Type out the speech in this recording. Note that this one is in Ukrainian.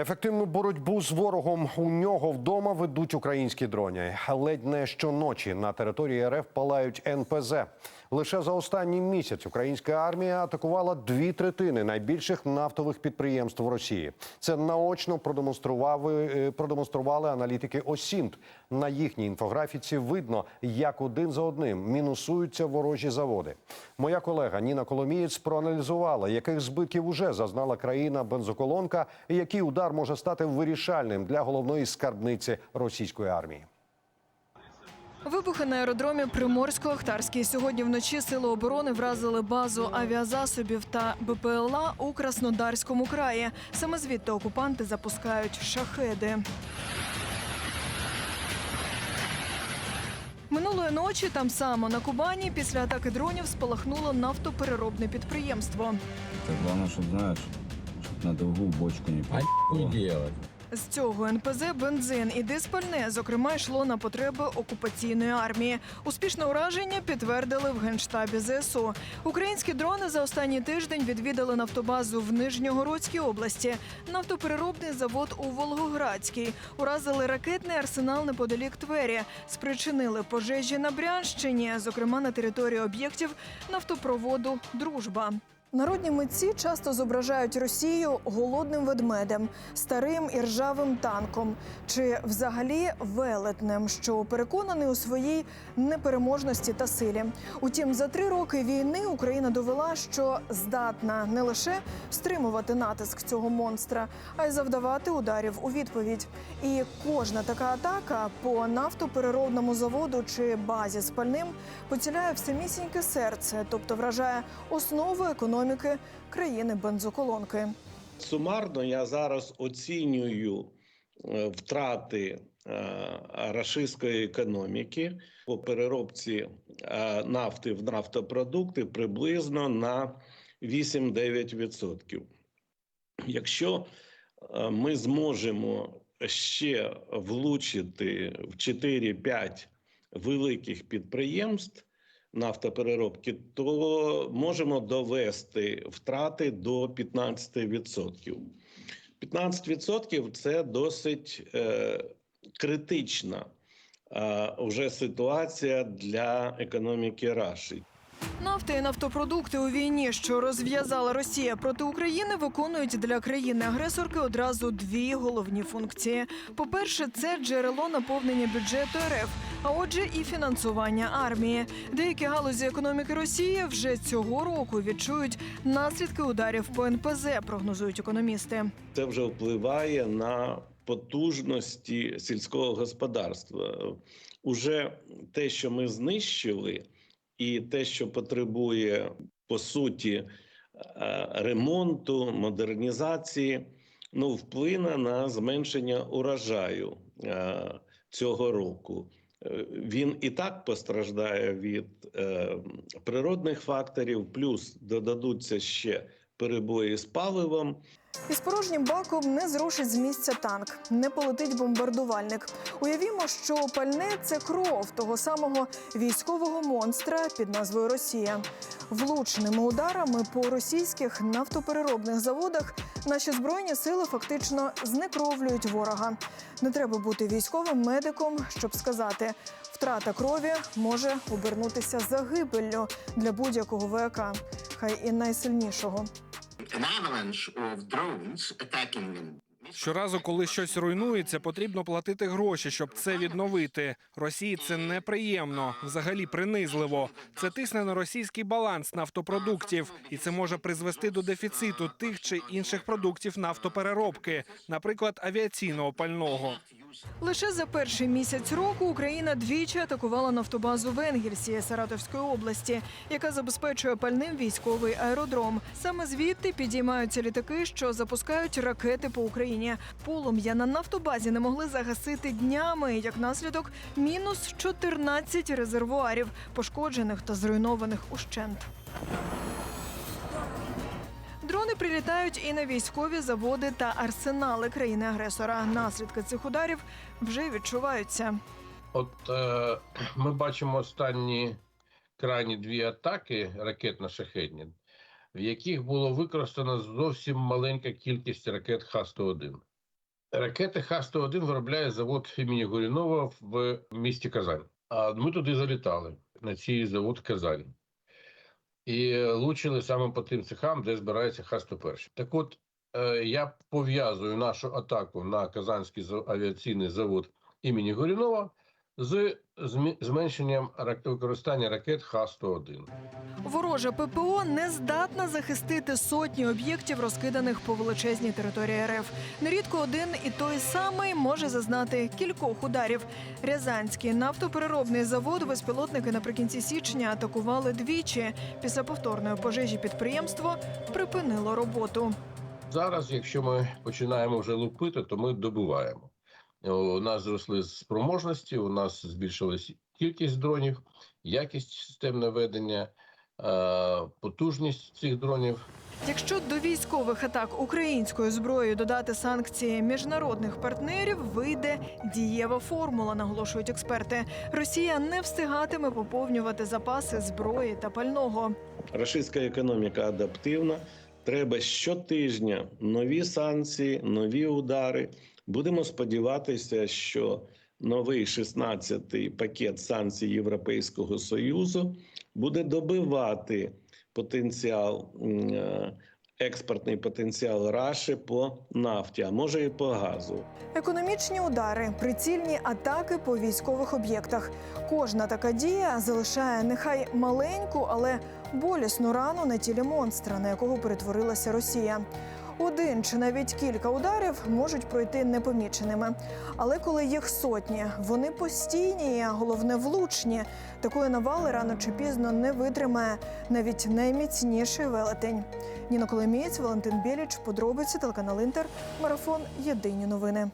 Ефективну боротьбу з ворогом у нього вдома ведуть українські дроні. Ледь не щоночі на території РФ палають НПЗ. Лише за останній місяць українська армія атакувала дві третини найбільших нафтових підприємств Росії. Це наочно продемонстрували, е, продемонстрували аналітики ОСІНТ. На їхній інфографіці видно, як один за одним мінусуються ворожі заводи. Моя колега Ніна Коломієць проаналізувала, яких збитків уже зазнала країна бензоколонка, і який удар може стати вирішальним для головної скарбниці російської армії. Вибухи на аеродромі Приморсько-Ахтарський. Сьогодні вночі сили оборони вразили базу авіазасобів та БПЛА у Краснодарському краї. Саме звідти окупанти запускають шахеди. Минулої ночі там само на Кубані після атаки дронів спалахнуло нафтопереробне підприємство. Так главное, чтобы знаешь, чтобы на долгу бочку не А попало. не делать. З цього НПЗ бензин і диспальне, зокрема, йшло на потреби окупаційної армії. Успішне ураження підтвердили в генштабі ЗСУ. Українські дрони за останній тиждень відвідали нафтобазу в Нижньогородській області, нафтопереробний завод у Волгоградській, уразили ракетний арсенал неподалік Твері, спричинили пожежі на Брянщині, зокрема на території об'єктів нафтопроводу Дружба. Народні митці часто зображають Росію голодним ведмедем, старим і ржавим танком чи взагалі велетнем, що переконаний у своїй непереможності та силі. Утім, за три роки війни Україна довела, що здатна не лише стримувати натиск цього монстра, а й завдавати ударів у відповідь. І кожна така атака по нафтопереробному заводу чи базі з пальним поціляє в самісіньке серце, тобто вражає основу економіки країни бензоколонки. Сумарно я зараз оцінюю е, втрати е, рашистської економіки по переробці е, нафти в нафтопродукти приблизно на 8-9%. Якщо ми зможемо ще влучити в 4-5 великих підприємств нафтопереробки, то можемо довести втрати до 15%. 15% – це досить е, критична е, вже ситуація для економіки Раші. Нафта і нафтопродукти у війні, що розв'язала Росія проти України, виконують для країни-агресорки одразу дві головні функції: по-перше, це джерело наповнення бюджету РФ, а отже, і фінансування армії. Деякі галузі економіки Росії вже цього року відчують наслідки ударів по НПЗ, прогнозують економісти. Це вже впливає на потужності сільського господарства. Уже те, що ми знищили, і те, що потребує по суті е, ремонту, модернізації, ну вплине на зменшення урожаю е, цього року. Він і так постраждає від е, природних факторів, плюс додадуться ще перебої з паливом. Із порожнім баком не зрушить з місця танк, не полетить бомбардувальник. Уявімо, що пальне це кров того самого військового монстра під назвою Росія. Влучними ударами по російських нафтопереробних заводах наші збройні сили фактично знекровлюють ворога. Не треба бути військовим медиком, щоб сказати, втрата крові може обернутися загибеллю для будь-якого ВК, хай і найсильнішого. Щоразу, коли щось руйнується, потрібно платити гроші, щоб це відновити. Росії це неприємно, взагалі принизливо. Це тисне на російський баланс нафтопродуктів, і це може призвести до дефіциту тих чи інших продуктів нафтопереробки, наприклад, авіаційного пального. Лише за перший місяць року Україна двічі атакувала нафтобазу в Саратовської області, яка забезпечує пальним військовий аеродром. Саме звідти підіймаються літаки, що запускають ракети по Україні. Полум'я на нафтобазі не могли загасити днями. Як наслідок, мінус 14 резервуарів, пошкоджених та зруйнованих ущент. Дрони прилітають і на військові заводи та арсенали країни-агресора. Наслідки цих ударів вже відчуваються. От е, ми бачимо останні крайні дві атаки ракетно-шахедні, в яких було використано зовсім маленька кількість ракет Х-101. Ракети Х-101 виробляє завод імені Горінова в місті Казань. А ми туди залітали на цей завод Казань. І лучили саме по тим цехам, де збирається Х-101. Так от, е, я пов'язую нашу атаку на Казанський за- авіаційний завод імені Горінова з зменшенням використання ракет Х-101. Ворожа ППО не здатна захистити сотні об'єктів, розкиданих по величезній території РФ. Нерідко один і той самий може зазнати кількох ударів. Рязанський нафтопереробний завод безпілотники наприкінці січня атакували двічі. Після повторної пожежі підприємство припинило роботу. Зараз, якщо ми починаємо вже лупити, то ми добуваємо. У нас зросли спроможності, у нас збільшилась кількість дронів, якість систем наведення, е, потужність цих дронів. Якщо до військових атак українською зброєю додати санкції міжнародних партнерів, вийде дієва формула, наголошують експерти. Росія не встигатиме поповнювати запаси зброї та пального. Російська економіка адаптивна. Треба щотижня нові санкції, нові удари. Будемо сподіватися, що новий 16-й пакет санкцій Європейського Союзу буде добивати потенціал, е, експортний потенціал Раші по нафті, а може і по газу. Економічні удари, прицільні атаки по військових об'єктах. Кожна така дія залишає нехай маленьку, але болісну рану на тілі монстра, на якого перетворилася Росія. Один чи навіть кілька ударів можуть пройти непоміченими. Але коли їх сотні, вони постійні, а головне влучні. Такої навали рано чи пізно не витримає навіть найміцніший велетень. Ніна Коломієць, Валентин Біліч, подробиці телеканал Інтер, марафон Єдині новини.